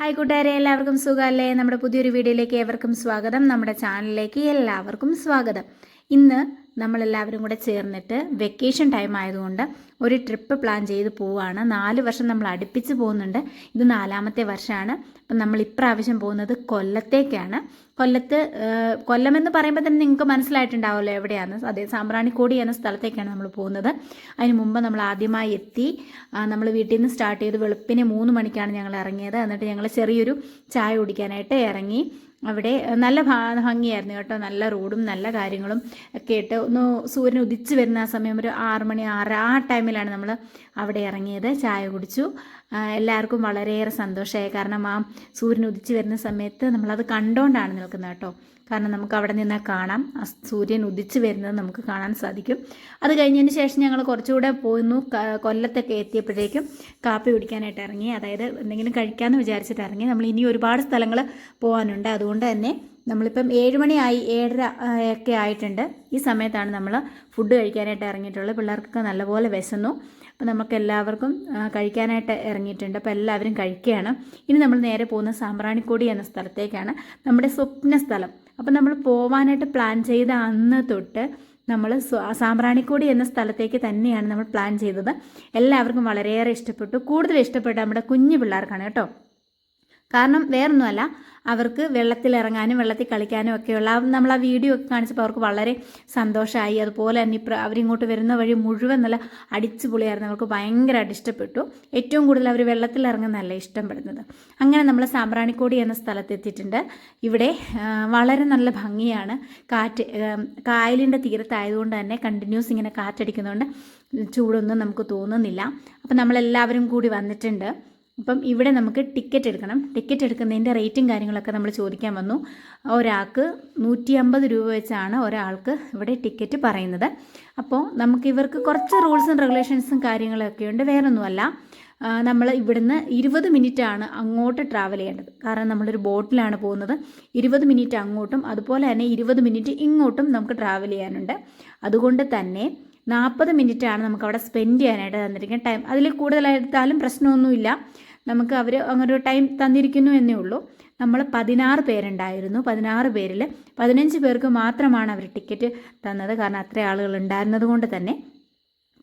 Hi കൂട്ടുകാരെ എല്ലാവർക്കും സുഖമല്ലേ? നമ്മുടെ പുതിയൊരു വീഡിയോയിലേക്ക് ഏവർക്കും സ്വാഗതം. നമ്മുടെ ചാനലിലേക്ക് എല്ലാവർക്കും സ്വാഗതം. ഇന്ന് നമ്മളെല്ലാവരും കൂടെ ചേർന്നിട്ട് വെക്കേഷൻ ടൈം ആയതുകൊണ്ട് ഒരു ട്രിപ്പ് പ്ലാൻ ചെയ്ത് പോവുകയാണ് നാല് വർഷം നമ്മൾ അടുപ്പിച്ച് പോകുന്നുണ്ട്. ഇത് നാലാമത്തെ വർഷമാണ്. അപ്പം നമ്മൾ ഇപ്രാവശ്യം പോകുന്നത് കൊല്ലത്തേക്കാണ്. കൊല്ലത്ത് കൊല്ലം കൊല്ലമെന്ന് പറയുമ്പോൾ തന്നെ നിങ്ങൾക്ക് മനസ്സിലായിട്ടുണ്ടാവുമല്ലോ എവിടെയാണ്. അതെ സാമ്പ്രാണിക്കോടി എന്ന സ്ഥലത്തേക്കാണ് നമ്മൾ പോകുന്നത്. അതിന് മുമ്പ് നമ്മൾ ആദ്യമായി എത്തി. നമ്മൾ വീട്ടിൽ നിന്ന് സ്റ്റാർട്ട് ചെയ്ത് വെളുപ്പിന് മൂന്ന് മണിക്കാണ് ഞങ്ങൾ ഇറങ്ങിയത്. എന്നിട്ട് ഞങ്ങൾ ചെറിയൊരു ചായ കുടിക്കാനായിട്ട് ഇറങ്ങി. അവിടെ നല്ല ഭംഗിയായിരുന്നു കേട്ടോ. നല്ല റോഡും നല്ല കാര്യങ്ങളും ഒക്കെ ഇട്ട് ഒന്ന് സൂര്യൻ ഉദിച്ചു വരുന്ന ആ സമയം ഒരു ആറ് മണി ആറ് ആ ടൈമിലാണ് നമ്മൾ അവിടെ ഇറങ്ങിയത് ചായ കുടിച്ചു. എല്ലാവർക്കും വളരെയേറെ സന്തോഷമായി. കാരണം ആ സൂര്യൻ ഉദിച്ചു വരുന്ന സമയത്ത് നമ്മളത് കണ്ടുകൊണ്ടാണ് നിൽക്കുന്നത് കേട്ടോ. കാരണം നമുക്ക് അവിടെ നിന്ന് കാണാം. സൂര്യൻ ഉദിച്ചു വരുന്നത് നമുക്ക് കാണാൻ സാധിക്കും. അത് കഴിഞ്ഞതിന് ശേഷം ഞങ്ങൾ കുറച്ചുകൂടെ പോയിരുന്നു. കൊല്ലത്തൊക്കെ എത്തിയപ്പോഴേക്കും കാപ്പി കുടിക്കാനായിട്ട് ഇറങ്ങി. അതായത് എന്തെങ്കിലും കഴിക്കാമെന്ന് വിചാരിച്ചിട്ട് ഇറങ്ങി. നമ്മൾ ഇനി ഒരുപാട് സ്ഥലങ്ങൾ പോകാനുണ്ട് അതുകൊണ്ട് തന്നെ നമ്മളിപ്പം ഏഴ് മണിയായി ഏഴര ഒക്കെ ആയിട്ടുണ്ട്. ഈ സമയത്താണ് നമ്മൾ ഫുഡ് കഴിക്കാനായിട്ട് ഇറങ്ങിയിട്ടുള്ളത്. പിള്ളേർക്കൊക്കെ നല്ലപോലെ വിശന്നു. അപ്പോൾ നമുക്ക് എല്ലാവർക്കും കഴിക്കാനായിട്ട് ഇറങ്ങിയിട്ടുണ്ട്. അപ്പോൾ എല്ലാവരും കഴിക്കുകയാണ്. ഇനി നമ്മൾ നേരെ പോകുന്ന സാമ്പ്രാണിക്കൊടി എന്ന സ്ഥലത്തേക്കാണ് നമ്മുടെ സ്വപ്ന സ്ഥലം. അപ്പോൾ നമ്മൾ പോവാനായിട്ട് പ്ലാൻ ചെയ്ത അന്ന് തൊട്ട് നമ്മൾ സാമ്പ്രാണിക്കോടി എന്ന സ്ഥലത്തേക്ക് തന്നെയാണ് നമ്മൾ പ്ലാൻ ചെയ്തത്. എല്ലാവർക്കും വളരെയേറെ ഇഷ്ടപ്പെട്ടു. കൂടുതൽ ഇഷ്ടപ്പെട്ട നമ്മുടെ കുഞ്ഞു പിള്ളേർക്കാണ് കേട്ടോ. കാരണം വേറൊന്നുമല്ല അവർക്ക് വെള്ളത്തിൽ ഇറങ്ങാനും വെള്ളത്തിൽ കളിക്കാനും ഒക്കെയുള്ള നമ്മൾ ആ വീഡിയോ ഒക്കെ കാണിച്ചപ്പോൾ അവർക്ക് വളരെ സന്തോഷമായി അതുപോലെ തന്നെ ഇപ്പം അവരിങ്ങോട്ട് വരുന്ന വഴി മുഴുവൻ നല്ല അടിച്ചു പൊളിയായിരുന്നു അവർക്ക് ഭയങ്കരമായിട്ട് ഇഷ്ടപ്പെട്ടു. ഏറ്റവും കൂടുതൽ അവർ വെള്ളത്തിൽ ഇറങ്ങുന്നതല്ല ഇഷ്ടപ്പെടുന്നത്. അങ്ങനെ നമ്മൾ സാമ്പ്രാണിക്കോടി എന്ന സ്ഥലത്തെത്തിയിട്ടുണ്ട്. ഇവിടെ വളരെ നല്ല ഭംഗിയാണ്. കാറ്റ് കായലിന്റെ തീരത്തായതുകൊണ്ട് തന്നെ കണ്ടിന്യൂസ് ഇങ്ങനെ കാറ്റടിക്കുന്നതുകൊണ്ട് ചൂടൊന്നും നമുക്ക് തോന്നുന്നില്ല. അപ്പം നമ്മളെല്ലാവരും കൂടി വന്നിട്ടുണ്ട്. അപ്പം ഇവിടെ നമുക്ക് ടിക്കറ്റ് എടുക്കണം. ടിക്കറ്റ് എടുക്കുന്നതിന്റെ റേറ്റും കാര്യങ്ങളൊക്കെ നമ്മൾ ചോദിക്കാൻ വന്നു. ഒരാൾക്ക് നൂറ്റി അമ്പത് രൂപ വെച്ചാണ് ഒരാൾക്ക് ഇവിടെ ടിക്കറ്റ് പറയുന്നത്. അപ്പോൾ നമുക്ക് ഇവർക്ക് കുറച്ച് റൂൾസും റെഗുലേഷൻസും കാര്യങ്ങളൊക്കെ ഉണ്ട്. വേറൊന്നുമല്ല. നമ്മൾ ഇവിടുന്ന് ഇരുപത് ആണ് അങ്ങോട്ട് ട്രാവൽ ചെയ്യേണ്ടത്. കാരണം നമ്മളൊരു ബോട്ടിലാണ് പോകുന്നത്. ഇരുപത് മിനിറ്റ് അങ്ങോട്ടും അതുപോലെ തന്നെ ഇരുപത് മിനിറ്റ് ഇങ്ങോട്ടും നമുക്ക് ട്രാവൽ ചെയ്യാനുണ്ട്. അതുകൊണ്ട് തന്നെ നാൽപ്പത് ആണ് നമുക്ക് അവിടെ സ്പെൻഡ് ചെയ്യാനായിട്ട് തന്നിരിക്കുന്ന ടൈം അതിൽ കൂടുതലെടുത്താലും പ്രശ്നമൊന്നുമില്ല. നമുക്ക് അവർ അങ്ങനെ ഒരു ടൈം തന്നിരിക്കുന്നു എന്നേ ഉള്ളൂ. നമ്മൾ പതിനാറ് പേരുണ്ടായിരുന്നു. പതിനാറ് പേരിൽ പതിനഞ്ച് പേർക്ക് മാത്രമാണ് അവർ ടിക്കറ്റ് തന്നത്. കാരണം അത്ര ആളുകൾ ഉണ്ടായിരുന്നത് കൊണ്ട് തന്നെ.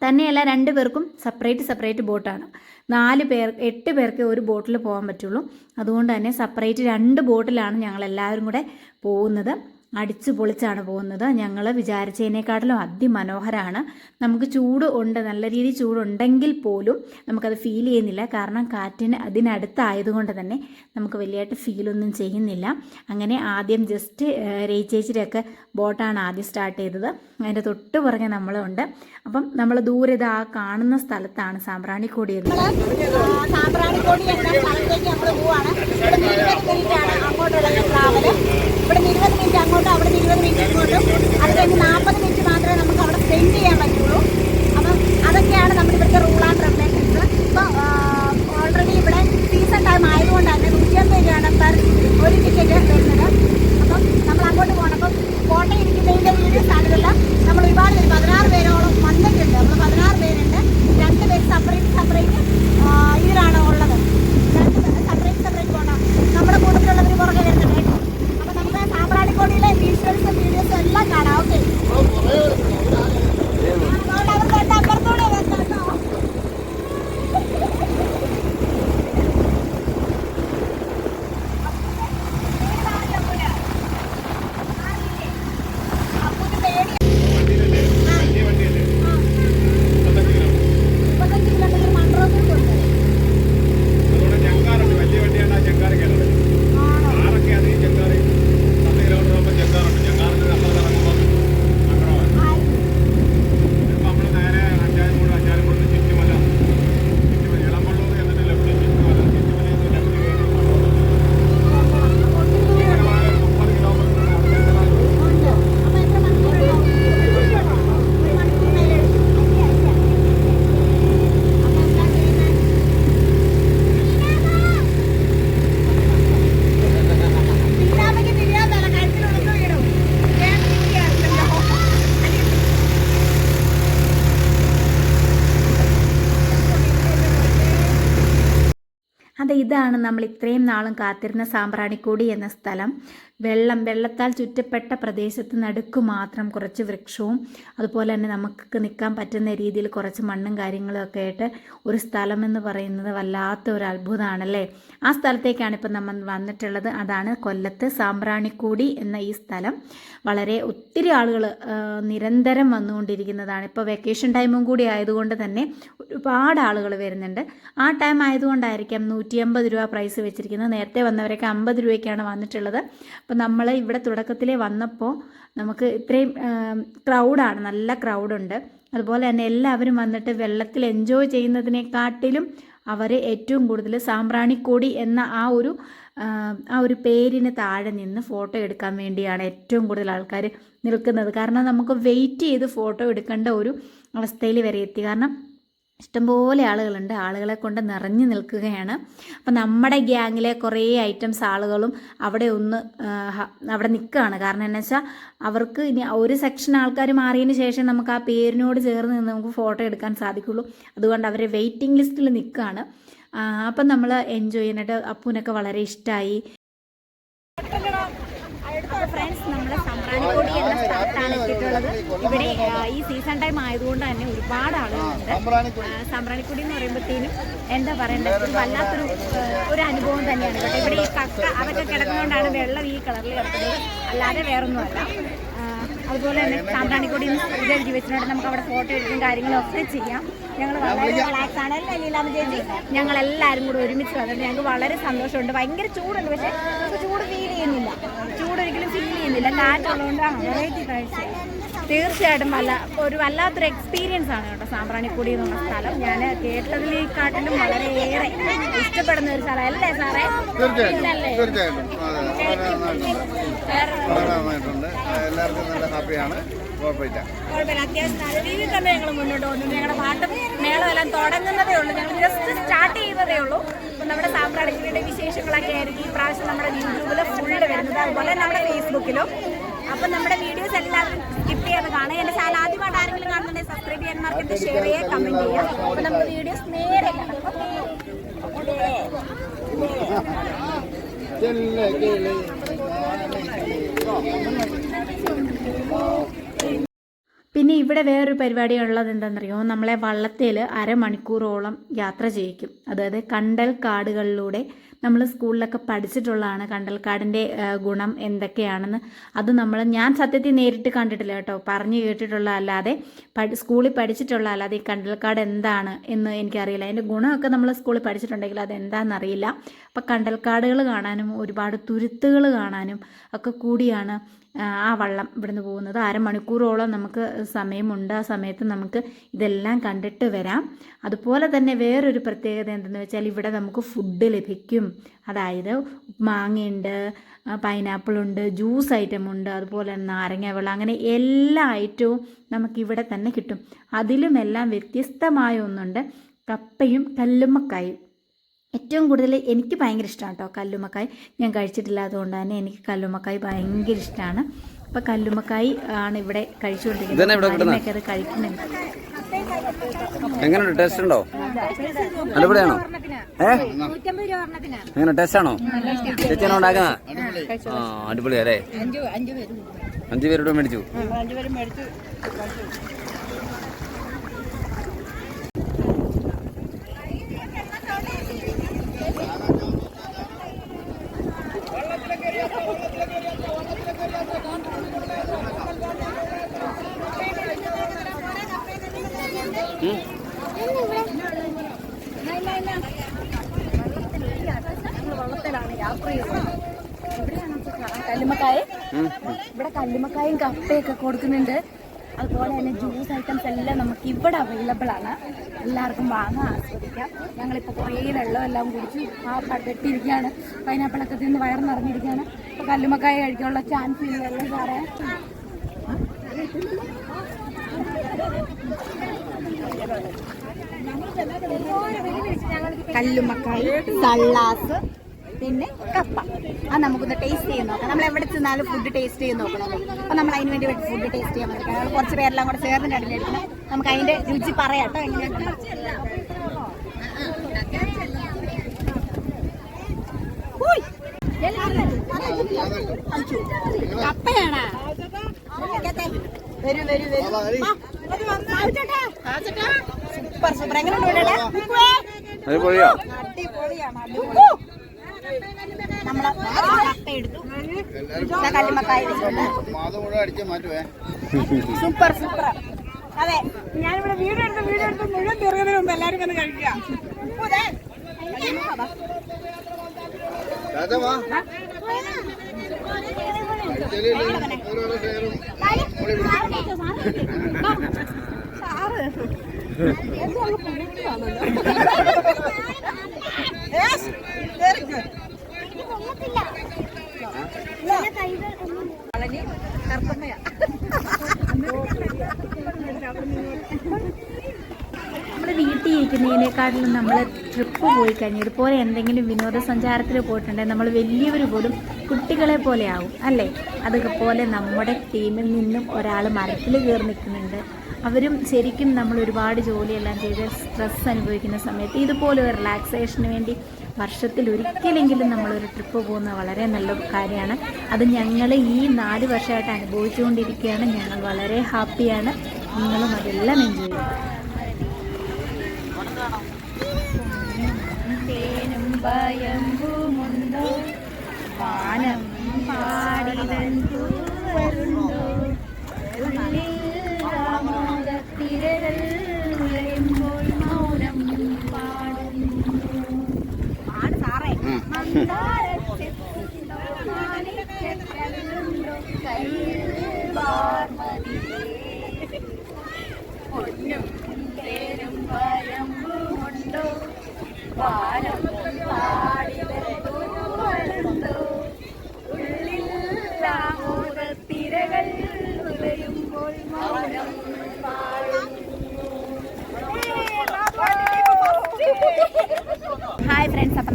തന്നെയല്ല രണ്ട് പേർക്കും സെപ്പറേറ്റ് സെപ്പറേറ്റ് ബോട്ടാണ് നാല് പേർ എട്ട് പേർക്ക് ഒരു ബോട്ടിൽ പോകാൻ പറ്റുള്ളൂ. അതുകൊണ്ട് തന്നെ സെപ്പറേറ്റ് രണ്ട് ബോട്ടിലാണ് ഞങ്ങൾ എല്ലാവരും കൂടെ പോകുന്നത്. അടിച്ചു പൊളിച്ചാണ് പോകുന്നത്. ഞങ്ങൾ വിചാരിച്ചതിനേക്കാട്ടിലും അതിമനോഹരമാണ് നമുക്ക് ചൂട് ഉണ്ട് നല്ല രീതിയിൽ ചൂടുണ്ടെങ്കിൽ പോലും നമുക്കത് ഫീൽ ചെയ്യുന്നില്ല. കാരണം കാറ്റിന് അതിനടുത്തായതുകൊണ്ട് തന്നെ നമുക്ക് വലിയതായിട്ട് ഫീലൊന്നും ചെയ്യുന്നില്ല. അങ്ങനെ ആദ്യം ജസ്റ്റ് രേച്ചേച്ചിയുടെയൊക്കെ ബോട്ടാണ് ആദ്യം സ്റ്റാർട്ട് ചെയ്തത്. അതിന്റെ തൊട്ട് പുറകെ നമ്മളുണ്ട്. അപ്പം നമ്മൾ ദൂരെ ആ കാണുന്ന സ്ഥലത്താണ് സാമ്പ്രാണിക്കോടി എന്ന് സാമ്പ്രാണിക്കോടി നമ്മൾ അങ്ങോട്ടുള്ള ട്രാവൽ ഇവിടെ നിന്ന് ഇരുപത് മിനിറ്റ് അങ്ങോട്ടും അവിടെ നിന്ന് ഇരുപത് മിനിറ്റ് ഇങ്ങോട്ടും. അത് കഴിഞ്ഞ് നാൽപ്പത് മിനിറ്റ് മാത്രമേ നമുക്ക് അവിടെ സ്പെൻഡ് ചെയ്യാൻ പറ്റുള്ളൂ. അപ്പം അതൊക്കെയാണ് നമ്മുടെ ഇവിടുത്തെ റൂൾ ആൻഡ് റെഗുലേഷൻസ് ഇപ്പോൾ ഓൾറെഡി ഇവിടെ സീസൺ ടൈം ആയതുകൊണ്ട് തന്നെ നൂറ്റിയമ്പത് രൂപയാണ് പെർ ഒരു ടിക്കറ്റ് വരുന്നത്. അപ്പം നമ്മൾ അങ്ങോട്ട് പോകണം. അപ്പം കോട്ടയം ഇരിക്കുന്നതിന്റെ വീഡിയോസ് സ്ഥലത്തുള്ള നമ്മൾ ഒരുപാട് പേര് പതിനാറ് പേരോളം വന്നിട്ടുണ്ട് നമ്മൾ പതിനാറ് പേരുണ്ട് രണ്ട് പേര് സെപ്പറേറ്റ് സെപ്പറേറ്റ് ഇതിലാണ് ഉള്ളത് രണ്ട് സെപ്പറേറ്റ് സെപ്പറേറ്റ് പോകണം നമ്മുടെ കൂട്ടത്തിലുള്ളവർ പുറകെ വരുന്നുണ്ട് കേട്ടോ അപ്പം നമുക്ക് സാമ്പ്രാണിക്കോടിയിലെ വിഷ്വൽസും വീഡിയോസും എല്ലാം കാണാം ഇതാണ് നമ്മൾ ഇത്രയും നാളും കാത്തിരുന്ന സാമ്പ്രാണിക്കൂടി എന്ന സ്ഥലം. വെള്ളം വെള്ളത്താൽ ചുറ്റപ്പെട്ട പ്രദേശത്ത് നടുക്ക് മാത്രം കുറച്ച് വൃക്ഷവും അതുപോലെ തന്നെ നമുക്ക് നിൽക്കാൻ പറ്റുന്ന രീതിയിൽ കുറച്ച് മണ്ണും കാര്യങ്ങളും ഒക്കെ ആയിട്ട് ഒരു സ്ഥലം എന്ന് പറയുന്നത് വല്ലാത്ത ഒരു അത്ഭുതമാണല്ലേ? ആ സ്ഥലത്തേക്കാണ് ഇപ്പം നമ്മൾ വന്നിട്ടുള്ളത്. അതാണ് കൊല്ലത്ത് സാമ്പ്രാണിക്കൂടി എന്ന ഈ സ്ഥലം. വളരെ ഒത്തിരി ആളുകൾ നിരന്തരം വന്നുകൊണ്ടിരിക്കുന്നതാണ്. ഇപ്പോൾ വെക്കേഷൻ ടൈമും കൂടി ആയതുകൊണ്ട് തന്നെ ഒരുപാട് ആളുകൾ വരുന്നുണ്ട്. ആ ടൈം ആയതുകൊണ്ടായിരിക്കാം നൂറ്റി അമ്പത് രൂപ പ്രൈസ് വെച്ചിരിക്കുന്നത്. നേരത്തെ വന്നവരൊക്കെ അമ്പത് രൂപയ്ക്കാണ് വന്നിട്ടുള്ളത്. അപ്പോൾ നമ്മൾ ഇവിടെ തുടക്കത്തിലേ വന്നപ്പോൾ നമുക്ക് ഇത്രയും ക്രൗഡാണ് നല്ല ക്രൗഡുണ്ട് അതുപോലെ തന്നെ എല്ലാവരും വന്നിട്ട് വെള്ളത്തിൽ എൻജോയ് ചെയ്യുന്നതിനെക്കാട്ടിലും അവർ ഏറ്റവും കൂടുതൽ സാമ്പ്രാണിക്കൊടി എന്ന ആ ഒരു ആ ഒരു പേരിന് താഴെ നിന്ന് ഫോട്ടോ എടുക്കാൻ വേണ്ടിയാണ് ഏറ്റവും കൂടുതൽ ആൾക്കാർ നിൽക്കുന്നത്. കാരണം നമുക്ക് വെയിറ്റ് ചെയ്ത് ഫോട്ടോ എടുക്കേണ്ട ഒരു അവസ്ഥയിൽ വരെ എത്തി. കാരണം ഇഷ്ടംപോലെ ആളുകളുണ്ട്. ആളുകളെ കൊണ്ട് നിറഞ്ഞു നിൽക്കുകയാണ്. അപ്പം നമ്മുടെ ഗ്യാങ്ങിലെ കുറേ ഐറ്റംസ് ആളുകളും അവിടെ ഒന്ന് അവിടെ നിൽക്കുകയാണ്. കാരണം എന്നു വെച്ചാൽ അവർക്ക് ഇനി ഒരു സെക്ഷൻ ആൾക്കാർ മാറിയതിന് ശേഷം നമുക്ക് ആ പേരിനോട് ചേർന്ന് നിന്ന് നമുക്ക് ഫോട്ടോ എടുക്കാൻ സാധിക്കുള്ളൂ. അതുകൊണ്ട് അവരെ വെയിറ്റിംഗ് ലിസ്റ്റിൽ നിൽക്കുകയാണ്. അപ്പം നമ്മൾ എൻജോയ് ചെയ്യാനായിട്ട് അപ്പൂനൊക്കെ വളരെ ഇഷ്ടമായി ഫ്രണ്ട്സ് നമ്മൾ സമ്രാണിക്കോടി എന്ന എത്തിയിട്ടുള്ളത് ഇവിടെ ഈ സീസൺ ടൈം ആയതുകൊണ്ട് തന്നെ ഒരുപാട് ആളുകളുണ്ട്. സംബ്രാണിക്കുടി എന്ന് പറയുമ്പോഴത്തേനും എന്താ പറയണ്ടത് വല്ലാത്തൊരു ഒരു അനുഭവം തന്നെയാണ് കേട്ടോ. ഇവിടെ ഈ കക്ക അതൊക്കെ കിടക്കുന്നതുകൊണ്ടാണ് വെള്ളം ഈ കളറിൽ കിടക്കുന്നത്. അല്ലാതെ വേറൊന്നുമല്ല. അതുപോലെ തന്നെ സാമ്പ്രാണിക്കൊടി ഇത് എഴുതി വെച്ചിട്ടുണ്ട്. നമുക്ക് അവിടെ ഫോട്ടോ എടുക്കും കാര്യങ്ങളും ഒക്കെ ചെയ്യാം. ഞങ്ങൾ വളരെ റിലാക്സ് ആണ്. അല്ലേ ലീലാമ ചേച്ചി? ഞങ്ങൾ എല്ലാവരും കൂടെ ഒരുമിച്ച് വന്നിട്ട് ഞങ്ങൾക്ക് വളരെ സന്തോഷമുണ്ട്. ഭയങ്കര ചൂടുണ്ട്. പക്ഷേ ചൂട് ഫീൽ ചെയ്യുന്നില്ല. ചൂട് ഒരിക്കലും ഫീൽ ചെയ്യുന്നില്ല. കാറ്റുള്ളതുകൊണ്ടാണ് വെറൈറ്റി കാഴ്ച തീർച്ചയായിട്ടും വല്ല ഒരു വല്ലാത്തൊരു എക്സ്പീരിയൻസ് ആണ് കേട്ടോ സാമ്പ്രാണിക്കുടി എന്നുള്ള സ്ഥലം. ഞാൻ കേട്ടതിനെക്കാട്ടിലും വളരെയേറെ ഇഷ്ടപ്പെടുന്ന ഒരു സ്ഥലം അല്ലേ സാറേ? തീർച്ചയായിട്ടും നന്നായിട്ടുണ്ട്. എല്ലാവർക്കും നല്ല ഹാപ്പിയാണ്. കുഴപ്പമില്ല. കുഴപ്പമില്ല. അത്യാവശ്യം നല്ല രീതിയിൽ തന്നെ ഞങ്ങൾ മുന്നോട്ട് പോകുന്നു ഞങ്ങളുടെ പാട്ടും തുടങ്ങുന്നതേ ഉള്ളൂ. ഞങ്ങൾ ജസ്റ്റ് സ്റ്റാർട്ട് ചെയ്യുന്നതേ ഉള്ളൂ. നമ്മുടെ സാമ്പ്രാണിക്കുടിയുടെ വിശേഷങ്ങളൊക്കെ ആയിരിക്കും. ഈ പ്രാവശ്യം നമ്മുടെ യൂട്യൂബിൽ ഫുള്ള് വരുന്നത്. അതുപോലെ നമ്മുടെ ഫേസ്ബുക്കിലും അപ്പം നമ്മുടെ വീഡിയോസ് എല്ലാവരും സ്കിപ്പ് ചെയ്യാതെ കാണുക. എന്റെ ചാനൽ ആദ്യമായിട്ട് ആരെങ്കിലും കാണുന്നുണ്ടെങ്കിൽ സബ്സ്ക്രൈബ് ചെയ്യാൻ മറക്കരുത്. ഷെയർ ചെയ്യുക കമന്റ് ചെയ്യുക. അപ്പം നമുക്ക് വീഡിയോസ് നേരെ കാണാം. പിന്നെ ഇവിടെ വേറൊരു പരിപാടി ഉള്ളത് എന്താണെന്നറിയോ? നമ്മളെ വള്ളത്തേൽ അരമണിക്കൂറോളം യാത്ര ചെയ്യിക്കും. അതായത് കണ്ടൽ കാടുകളിലൂടെ നമ്മൾ സ്കൂളിലൊക്കെ പഠിച്ചിട്ടുള്ളതാണ് കണ്ടൽക്കാടിന്റെ ഗുണം എന്തൊക്കെയാണെന്ന്. അത് നമ്മൾ ഞാൻ സത്യത്തിൽ നേരിട്ട് കണ്ടിട്ടില്ല കേട്ടോ. പറഞ്ഞു കേട്ടിട്ടുള്ള അല്ലാതെ സ്കൂളിൽ പഠിച്ചിട്ടുള്ള അല്ലാതെ ഈ കണ്ടൽക്കാട് എന്താണ് എന്ന് എനിക്കറിയില്ല. അതിന്റെ ഗുണമൊക്കെ നമ്മൾ സ്കൂളിൽ പഠിച്ചിട്ടുണ്ടെങ്കിൽ അത് എന്താണെന്നറിയില്ല അപ്പം കണ്ടൽക്കാടുകൾ കാണാനും ഒരുപാട് തുരുത്തുകൾ കാണാനും ഒക്കെ കൂടിയാണ് ആ, വള്ളം ഇവിടുന്ന് പോകുന്നത്. അരമണിക്കൂറോളം നമുക്ക് സമയമുണ്ട്. ആ സമയത്ത് നമുക്ക് ഇതെല്ലാം കണ്ടിട്ട് വരാം. അതുപോലെ തന്നെ വേറൊരു പ്രത്യേകത എന്തെന്ന് വെച്ചാൽ ഇവിടെ നമുക്ക് ഫുഡ് ലഭിക്കും. അതായത് മാങ്ങയുണ്ട് പൈനാപ്പിൾ ഉണ്ട് ജ്യൂസ് ഐറ്റം ഉണ്ട് അതുപോലെ നാരങ്ങ വെള്ളം അങ്ങനെ എല്ലാ ഐറ്റവും നമുക്കിവിടെ തന്നെ കിട്ടും. അതിലുമെല്ലാം വ്യത്യസ്തമായ ഒന്നുണ്ട്. കപ്പയും കല്ലുമ്മക്കായും. ഏറ്റവും കൂടുതൽ എനിക്ക് ഭയങ്കര ഇഷ്ടമാണ് കേട്ടോ കല്ലുമ്മക്കായ്. ഞാൻ കഴിച്ചിട്ടില്ലാത്തതുകൊണ്ട് തന്നെ എനിക്ക് കല്ലുമ്മക്കായ് ഭയങ്കര ഇഷ്ടമാണ്. അപ്പോൾ കല്ലുമ്മക്കായ് ആണ് ഇവിടെ കഴിച്ചുകൊണ്ടിരിക്കുന്നത്. അത് കഴിക്കുന്നുണ്ട്. എങ്ങനെയുണ്ട്? ടേസ്റ്റ് ഉണ്ടോ? അടിപൊളിയാണോ? എങ്ങനെ? ടേസ്റ്റ് ആണോ? ചേച്ചിയാണോ ഉണ്ടാക്കുന്ന ആ അടിപൊളിയാ അല്ലേ? അഞ്ചു പേരോട് മേടിച്ചു അഞ്ച് പേരും മേടിച്ച് വള്ളത്തിലാണ് യാത്ര ചെയ്യുന്നത് കല്ലുമ്മക്കായ ഇവിടെ കല്ലുമ്മക്കായും കപ്പയൊക്കെ കൊടുക്കുന്നുണ്ട്. അതുപോലെ തന്നെ ജ്യൂസ് ഐറ്റംസ് എല്ലാം നമുക്ക് ഇവിടെ അവൈലബിൾ ആണ്. എല്ലാവർക്കും വാങ്ങാൻ ആസ്വദിക്കാം. ഞങ്ങളിപ്പോൾ കുറേ വെള്ളം എല്ലാം കുടിച്ച്. ആ വെട്ടിയിരിക്കുകയാണ് പൈനാപ്പിളൊക്കെ തിന്ന് വയർ നിറഞ്ഞിരിക്കുകയാണ്. കല്ലുമക്കായ കല്ലുമ്മക്കായ കഴിക്കാനുള്ള ചാൻസ് ഇല്ലല്ലോ സാറേ? കല്ലുമ്മക്കായി സള്ളാസ് പിന്നെ കപ്പ. ആ നമുക്കൊന്ന് ടേസ്റ്റ് ചെയ്ത് നോക്കാം. നമ്മൾ എവിടെ ചെന്നാലും ഫുഡ് ടേസ്റ്റ് ചെയ്ത് നോക്കണം അപ്പോൾ നമ്മൾ അതിന് വേണ്ടി ഫുഡ് ടേസ്റ്റ് ചെയ്യാൻ പറ്റും നമ്മൾ കുറച്ച് പേരെല്ലാം കൂടെ ചേർന്നിട്ട് കടലെടുക്കണം നമുക്ക് അതിന്റെ രുചി പറയാം കേട്ടോ. കപ്പയാണാ? വരൂ വരൂ വരൂ. Super super. എങ്ങനെ അത് പൊളിയോ അടിപൊളിയാണ് അടിപൊളി നമ്മൾ കപ്പ എടുത്തു ഇതാ കല്ലുമ്മക്കായ വെച്ചിട്ടുണ്ട് മാതം കൂടെ അടിച്ച് മാറ്റുവേ സൂപ്പർ സൂപ്പർ അതെ ഞാനിവിടെ വീഡിയോ എടുത്ത് വീഡിയോ എടുത്ത് മുഴുവൻ തീർന്നതിന് മുമ്പ് എല്ലാവരും വന്ന് കഴിക്കാം ഉപ്പു good. വളരെ നമ്മൾ വീട്ടിൽ ഇരിക്കുന്നതിനേക്കാട്ടിലും നമ്മൾ ട്രിപ്പ് പോയി കഴിഞ്ഞ് ഇതുപോലെ എന്തെങ്കിലും വിനോദസഞ്ചാരത്തിൽ പോയിട്ടുണ്ടെങ്കിൽ നമ്മൾ വലിയവർ പോലും കുട്ടികളെ പോലെ ആവും അല്ലേ അതുപോലെ നമ്മുടെ ടീമിൽ നിന്നും ഒരാൾ മരത്തിൽ കയറി നിൽക്കുന്നുണ്ട് അവരും ശരിക്കും നമ്മൾ ഒരുപാട് ജോലിയെല്ലാം ചെയ്ത് സ്ട്രെസ് അനുഭവിക്കുന്ന സമയത്ത് ഇതുപോലെ ഒരു റിലാക്സേഷന് വേണ്ടി വർഷത്തിൽ ഒരിക്കലെങ്കിലും നമ്മളൊരു ട്രിപ്പ് പോകുന്നത് വളരെ നല്ല കാര്യമാണ്. അത് ഞങ്ങൾ ഈ നാല് വർഷമായിട്ട് അനുഭവിച്ചുകൊണ്ടിരിക്കുകയാണ്. ഞങ്ങൾ വളരെ ഹാപ്പിയാണ് നിങ്ങളും അതെല്ലാം എൻജോയ് ചെയ്യും. തേനും Yeah.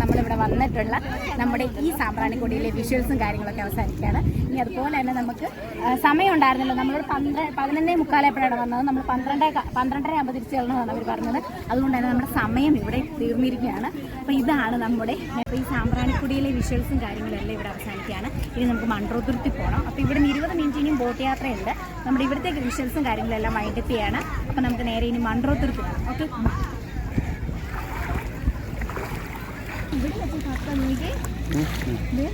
നമ്മളിവിടെ വന്നിട്ടുള്ള നമ്മുടെ ഈ സാമ്പ്രാണിക്കൊടിയിലെ വിഷ്വൽസും കാര്യങ്ങളൊക്കെ അവസാനിക്കുകയാണ്. ഇനി അതുപോലെ തന്നെ നമുക്ക് സമയം ഉണ്ടായിരുന്നല്ലോ നമ്മളൊരു പന്ത്രണ്ട് പതിനൊന്നേ മുക്കാലെപ്പോഴാണ് വന്നത്. നമ്മൾ പന്ത്രണ്ട് പന്ത്രണ്ടര ആകുമ്പോൾ തിരിച്ചു ചെല്ലണമെന്നാണ് അവർ പറഞ്ഞത്. അതുകൊണ്ട് തന്നെ നമ്മുടെ സമയം ഇവിടെ തീർന്നിരിക്കുകയാണ്. അപ്പോൾ ഇതാണ് നമ്മുടെ അപ്പോൾ ഈ സാമ്പ്രാണിക്കുടിയിലെ വിഷ്വൽസും കാര്യങ്ങളെല്ലാം ഇവിടെ അവസാനിക്കുകയാണ്. ഇനി നമുക്ക് മൺറോതുരുത്തി പോകണം അപ്പോൾ ഇവിടെ നിന്ന് ഇരുപത് മിനിറ്റ് ഇനിയും ബോട്ട് യാത്രയുണ്ട് നമ്മുടെ ഇവിടുത്തെ വിഷ്വൽസും കാര്യങ്ങളെല്ലാം വൈൻഡപ്പ് അപ്പോൾ നമുക്ക് നേരെ ഇനി മൺറോതുരുത്തി പോകാം. ഓക്കെ. ഇവിടെ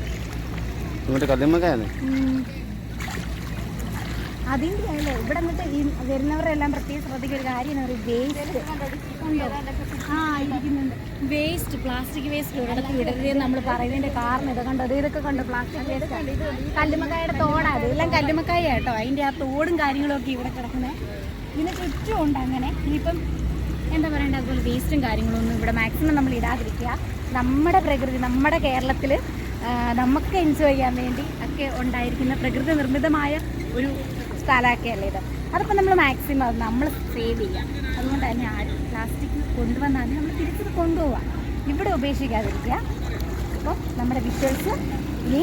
വന്നിട്ട് കല്ലുമ്മക്കായല്ലേ അതിന്റെ അല്ലേ ഇവിടെ എന്നിട്ട് ഈ വരുന്നവരെല്ലാം പ്രത്യേകം ശ്രദ്ധിക്കുന്ന ഒരു കാര്യം വേസ്റ്റ്. ആ ഇരിക്കുന്നുണ്ട്. വേസ്റ്റ് പ്ലാസ്റ്റിക് വേസ്റ്റ് ഒരിടത്ത് വിടരുത് നമ്മൾ പറയുന്നതിന്റെ കാരണം ഇത് കണ്ടത് ഇത് ഇതൊക്കെ കണ്ടു? Plastic waste. കല്ലുമക്കായുടെ തോടാ ഇതെല്ലാം എല്ലാം കല്ലുമക്കായ കേട്ടോ. അതിന്റെ ആ തോടും കാര്യങ്ങളും ഒക്കെ ഇവിടെ കിടക്കുന്നത് ഇതിന് ചുറ്റും ഉണ്ട് അങ്ങനെ. ഇനിയിപ്പം എന്താ പറയണ്ട അതുപോലെ വേസ്റ്റും കാര്യങ്ങളൊന്നും ഇവിടെ മാക്സിമം നമ്മൾ ഇടാതിരിക്കുക. നമ്മുടെ പ്രകൃതി നമ്മുടെ കേരളത്തിൽ നമുക്ക് എൻജോയ് ചെയ്യാൻ വേണ്ടി ഒക്കെ ഉണ്ടായിരിക്കുന്ന പ്രകൃതി നിർമ്മിതമായ ഒരു സ്ഥലമൊക്കെ അല്ലേ ഇത്? അതിപ്പോൾ നമ്മൾ മാക്സിമം അത് നമ്മൾ സേവ് ചെയ്യാം. അതുകൊണ്ട് തന്നെ ആരും പ്ലാസ്റ്റിക് കൊണ്ടുവന്നാൽ നമ്മൾ തിരിച്ചത് കൊണ്ടുപോവാം. ഇവിടെ ഉപേക്ഷിക്കാതിരിക്കുക. അപ്പോൾ നമ്മുടെ വിഷ്വൽസ് ഇനി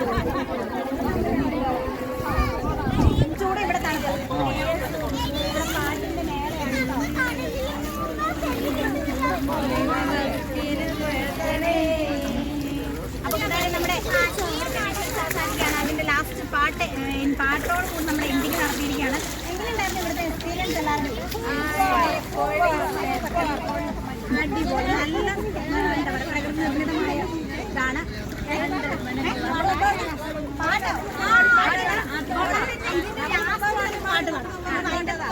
ചൂട് ഇവിടെ തണുപ്പ് ഇവിടെ പാട്ടിന്റെ മേലെയാണ് അപ്പൊ അതാണ് നമ്മുടെ അവസാനിക്കുകയാണ് അതിന്റെ ലാസ്റ്റ് പാട്ട് ഏഹ്, പാട്ടോട് കൂടി നമ്മുടെ എൻഡിങ് നടത്തിയിരിക്കുകയാണ് എങ്ങനെയുണ്ടായിരുന്നു ഇവിടുത്തെ എക്സ്പീരിയൻസ് എല്ലാവരും അടിപൊളി നല്ല എന്താ പറയുക പ്രകൃതി നിർമ്മിതമായ ഇതാണ്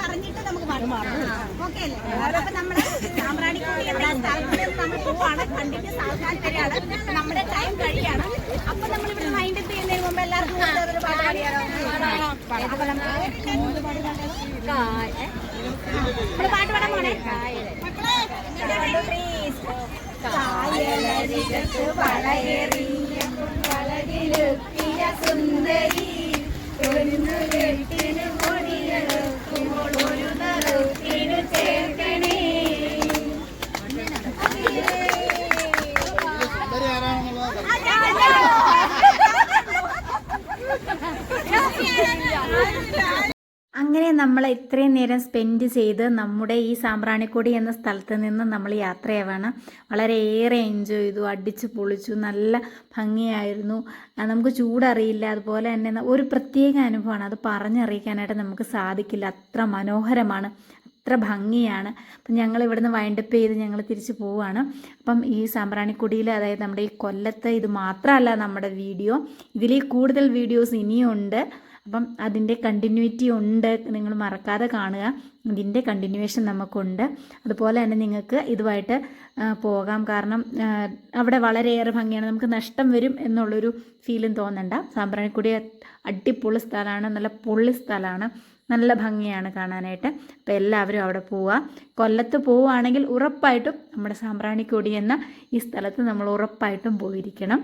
പറഞ്ഞിട്ട് നമുക്ക് ഓക്കെ അല്ലേ അപ്പൊ നമ്മൾ സാമ്പ്രാണിക്കുടി എന്ന സ്ഥലത്തിൽ നമ്മൾ പോവാണ് കണ്ടിട്ട് സാധാരണയാണ് നമ്മുടെ ടൈം കഴിയാണ് അപ്പൊ നമ്മൾ ഇവിടെ മൈൻഡ് അപ്പ് ചെയ്യുന്നതിന് മുമ്പ് എല്ലാവർക്കും ഒരു പാട്ട് പാടിയാലോ പാട്ട് പാടാൻ പോണേ. കായലരികത്ത് വളയേറിയ വളരിലെത്തിയ സുന്ദരി ഒരു കെട്ടിന് അങ്ങനെ നമ്മൾ ഇത്രയും നേരം സ്പെൻഡ് ചെയ്ത് നമ്മുടെ ഈ സാമ്പ്രാണിക്കൊടി എന്ന സ്ഥലത്ത് നിന്ന് നമ്മൾ യാത്രയാവാണ്. വളരെയേറെ എൻജോയ് ചെയ്തു അടിച്ചു പൊളിച്ചു നല്ല ഭംഗിയായിരുന്നു. നമുക്ക് ചൂടറിയില്ല അതുപോലെ തന്നെ ഒരു പ്രത്യേക അനുഭവമാണ്. അത് പറഞ്ഞറിയിക്കാനായിട്ട് നമുക്ക് സാധിക്കില്ല. അത്ര മനോഹരമാണ് അത്ര ഭംഗിയാണ്. അപ്പം ഞങ്ങൾ ഇവിടുന്ന് വൈൻഡപ്പ് ചെയ്ത് ഞങ്ങൾ തിരിച്ചു പോവുകയാണ് അപ്പം ഈ സാമ്പ്രാണിക്കുടിയിൽ അതായത് നമ്മുടെ ഈ കൊല്ലത്ത് ഇത് മാത്രമല്ല നമ്മുടെ വീഡിയോ ഇതിൽ കൂടുതൽ വീഡിയോസ് ഇനിയുണ്ട്. അപ്പം അതിന്റെ കണ്ടിന്യൂറ്റി ഉണ്ട്. നിങ്ങൾ മറക്കാതെ കാണുക. ഇതിന്റെ കണ്ടിന്യൂവേഷൻ നമുക്കുണ്ട്. അതുപോലെ തന്നെ നിങ്ങൾക്ക് ഇതുമായിട്ട് പോകാം. കാരണം അവിടെ വളരെയേറെ ഭംഗിയാണ്. നമുക്ക് നഷ്ടം വരും എന്നുള്ളൊരു ഫീലും തോന്നണ്ട. സാമ്പ്രാണിക്കുടി അടിപൊളി സ്ഥലമാണ്. നല്ല പൊള്ളി സ്ഥലമാണ്. നല്ല ഭംഗിയാണ് കാണാനായിട്ട്. അപ്പോൾ എല്ലാവരും അവിടെ പോവുക. കൊല്ലത്ത് പോവുകയാണെങ്കിൽ ഉറപ്പായിട്ടും നമ്മുടെ സാമ്പ്രാണിക്കൊടി എന്ന ഈ സ്ഥലത്ത് നമ്മൾ ഉറപ്പായിട്ടും പോയിരിക്കണം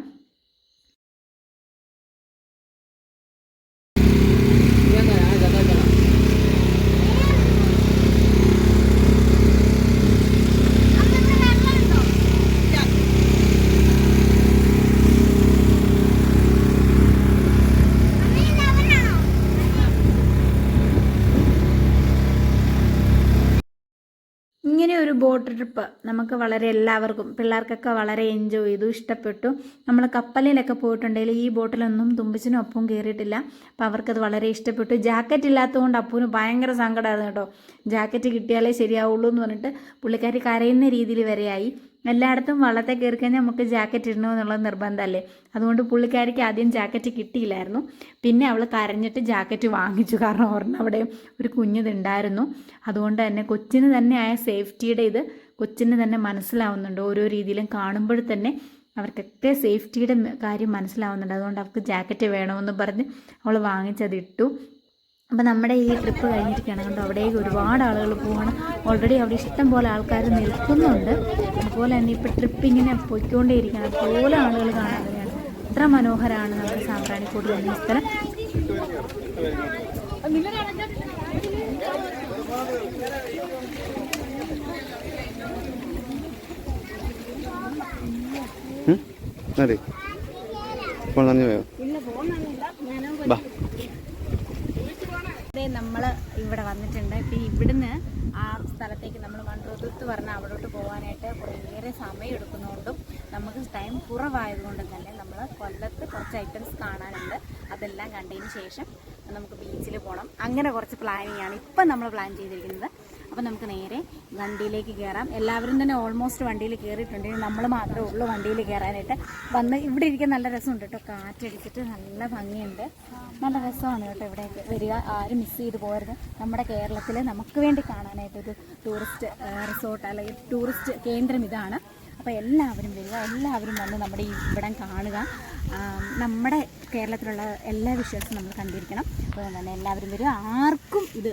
ഇങ്ങനെ ഒരു ബോട്ട് ട്രിപ്പ് നമുക്ക് വളരെ എല്ലാവർക്കും പിള്ളേർക്കൊക്കെ വളരെ എൻജോയ് ചെയ്തു ഇഷ്ടപ്പെട്ടു. നമ്മൾ കപ്പലിലൊക്കെ പോയിട്ടുണ്ടെങ്കിൽ ഈ ബോട്ടിലൊന്നും തുമ്പിച്ചിനും അപ്പവും കയറിയിട്ടില്ല അപ്പോൾ അവർക്കത് വളരെ ഇഷ്ടപ്പെട്ടു. ജാക്കറ്റ് ഇല്ലാത്തതുകൊണ്ട് അപ്പൂന് ഭയങ്കര സങ്കടമായിരുന്നു കേട്ടോ. ജാക്കറ്റ് കിട്ടിയാലേ ശരിയാവുള്ളൂ എന്ന് പറഞ്ഞിട്ട് പുള്ളിക്കാരി കരയുന്ന രീതിയിൽ വരെയായി. എല്ലായിടത്തും വള്ളത്തെ കയറി കഴിഞ്ഞാൽ നമുക്ക് ജാക്കറ്റ് ഇടണമെന്നുള്ള നിർബന്ധമല്ലേ? അതുകൊണ്ട് പുള്ളിക്കാരിക്ക് ആദ്യം ജാക്കറ്റ് കിട്ടിയില്ലായിരുന്നു. പിന്നെ അവൾ കരഞ്ഞിട്ട് ജാക്കറ്റ് വാങ്ങിച്ചു. കാരണം ഒരെണ്ണം അവിടെ ഒരു കുഞ്ഞിതുണ്ടായിരുന്നു. അതുകൊണ്ട് തന്നെ കൊച്ചിന് തന്നെ ആയ സേഫ്റ്റിയുടെ ഇത് കൊച്ചിന് തന്നെ മനസ്സിലാവുന്നുണ്ട്. ഓരോ രീതിയിലും കാണുമ്പോൾ തന്നെ അവർക്കൊക്കെ സേഫ്റ്റിയുടെ കാര്യം മനസ്സിലാവുന്നുണ്ട്. അതുകൊണ്ട് അവർക്ക് ജാക്കറ്റ് വേണമെന്ന് പറഞ്ഞ് അവൾ വാങ്ങിച്ചതിട്ടു. അപ്പോൾ നമ്മുടെ ഈ ട്രിപ്പ് കഴിഞ്ഞിരിക്കുകയാണ്. കണ്ടോ അവിടേക്ക് ഒരുപാട് ആളുകൾ പോവാണ്. ഓൾറെഡി അവിടെ ഇഷ്ടം പോലെ ആൾക്കാർ നിൽക്കുന്നുണ്ട്. അതുപോലെ തന്നെ ഇപ്പോൾ ട്രിപ്പ് ഇങ്ങനെ പൊയ്ക്കൊണ്ടേയിരിക്കുകയാണ്. അതുപോലെ ആളുകൾ കാണാൻ വരികയാണ്. അത്ര മനോഹരമാണ് നമ്മുടെ സാമ്പ്രാണിക്കോട് എന്ന സ്ഥലം അതെ ഇപ്പോൾ നന്ദി പോയോ? ബാ നമ്മൾ ഇവിടെ വന്നിട്ടുണ്ട്. ഇപ്പം ഇവിടുന്ന് ആ സ്ഥലത്തേക്ക് നമ്മൾ മൺറോതുത്ത് പറഞ്ഞ അവിടോട്ട് പോകാനായിട്ട് കുറേയേറെ സമയം എടുക്കുന്നതുകൊണ്ടും നമുക്ക് ടൈം കുറവായതുകൊണ്ടും തന്നെ നമ്മൾ കൊല്ലത്ത് കുറച്ച് ഐറ്റംസ് കാണാനുണ്ട്. അതെല്ലാം കണ്ടതിന് ശേഷം നമുക്ക് ബീച്ചിൽ പോകണം അങ്ങനെ കുറച്ച് പ്ലാനിങ് ആണ് ഇപ്പം നമ്മൾ പ്ലാൻ ചെയ്തിരിക്കുന്നത്. അപ്പം നമുക്ക് നേരെ വണ്ടിയിലേക്ക് കയറാം എല്ലാവരും തന്നെ ഓൾമോസ്റ്റ് വണ്ടിയിൽ കയറിയിട്ടുണ്ട് നമ്മൾ മാത്രമേ ഉള്ളൂ വണ്ടിയിൽ കയറാനായിട്ട് വന്ന് ഇവിടെ ഇരിക്കാൻ നല്ല രസമുണ്ട് കേട്ടോ. കാറ്റടിച്ചിട്ട് നല്ല ഭംഗിയുണ്ട്. നല്ല രസമാണ് കേട്ടോ ഇവിടേക്ക് വരിക. ആരും മിസ് ചെയ്ത് പോകരുത്. നമ്മുടെ കേരളത്തിൽ നമുക്ക് വേണ്ടി കാണാനായിട്ടൊരു ടൂറിസ്റ്റ് റിസോർട്ട് അല്ലെങ്കിൽ ടൂറിസ്റ്റ് കേന്ദ്രം ഇതാണ്. അപ്പോൾ എല്ലാവരും വരിക. എല്ലാവരും വന്ന് നമ്മുടെ ഈ ഇവിടം കാണുക. നമ്മുടെ കേരളത്തിലുള്ള എല്ലാ വിഷ്വൽസും നമ്മൾ കണ്ടിരിക്കണം. അതുകൊണ്ട് തന്നെ എല്ലാവരും വരിക. ആർക്കും ഇത്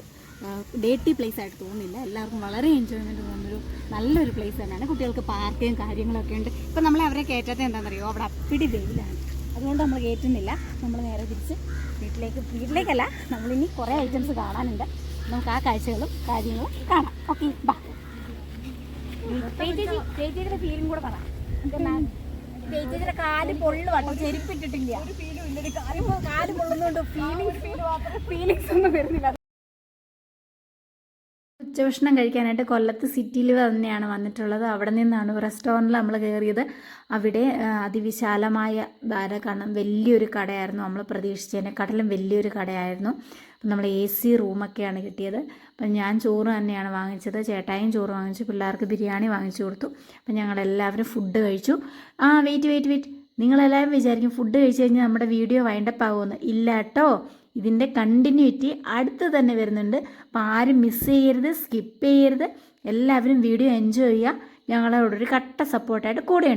ഡേറ്റി പ്ലേസ് ആയിട്ട് തോന്നുന്നില്ല. എല്ലാവർക്കും വളരെ എൻജോയ്മെന്റ് തോന്നുന്നൊരു നല്ലൊരു പ്ലേസ് തന്നെയാണ്. കുട്ടികൾക്ക് പാർക്കും കാര്യങ്ങളൊക്കെ ഉണ്ട്. ഇപ്പം നമ്മളെ അവരെ കയറ്റാത്ത എന്താണെന്നറിയോ? അവിടെ അപ്പിടി വെയിലാണ്. അതുകൊണ്ട് നമ്മൾ കയറ്റുന്നില്ല. നമ്മൾ നേരെ തിരിച്ച് വീട്ടിലേക്ക് വീട്ടിലേക്കല്ല നമ്മളിനി കുറേ ഐറ്റംസ് കാണാനുണ്ട്. നമുക്ക് ആ കാഴ്ചകളും കാര്യങ്ങളും കാണാം. ഓക്കെ ബാ ചേച്ചി ചേച്ചിയുടെ ഫീലും കൂടെ പറ. ചേച്ചിയുടെ കാൽ പൊള്ളു കേട്ടോ ചെരുപ്പിട്ടിട്ടില്ല കാൽ പൊള്ളുന്നോണ്ട്. ഫീലിംഗ്സ് ഫീലിങ്സ് ഒന്നും വരുന്നില്ല. ഉച്ചഭക്ഷണം കഴിക്കാനായിട്ട് കൊല്ലത്ത് സിറ്റിയിൽ തന്നെയാണ് വന്നിട്ടുള്ളത്. അവിടെ നിന്നാണ് റെസ്റ്റോറന്റിൽ നമ്മൾ കയറിയത്. അവിടെ അതിവിശാലമായ ധാര കാണാൻ വലിയൊരു കടയായിരുന്നു നമ്മൾ പ്രതീക്ഷിച്ചതിനെക്കാട്ടിലും വലിയൊരു കടയായിരുന്നു. നമ്മൾ എ സി റൂമൊക്കെയാണ് കിട്ടിയത്. അപ്പം ഞാൻ ചോറ് തന്നെയാണ് വാങ്ങിച്ചത്. ചേട്ടായും ചോറ് വാങ്ങിച്ചു. പിള്ളേർക്ക് ബിരിയാണി വാങ്ങിച്ചു കൊടുത്തു. അപ്പം ഞങ്ങളെല്ലാവരും ഫുഡ് കഴിച്ചു. ആ വെയിറ്റ് വെയിറ്റ് വെയിറ്റ് നിങ്ങളെല്ലാവരും വിചാരിക്കും ഫുഡ് കഴിച്ച് കഴിഞ്ഞാൽ നമ്മുടെ വീഡിയോ വൈൻഡപ്പ് ആകുമെന്ന് ഇല്ല കേട്ടോ. ഇതിന്റെ കണ്ടിന്യൂറ്റി അടുത്ത് തന്നെ വരുന്നുണ്ട്. അപ്പോൾ ആരും മിസ് ചെയ്യരുത് സ്കിപ്പ് ചെയ്യരുത്. എല്ലാവരും വീഡിയോ എൻജോയ് ചെയ്യുക. ഞങ്ങളോടൊരു കട്ട സപ്പോർട്ടായിട്ട് കൂടെയുണ്ട്.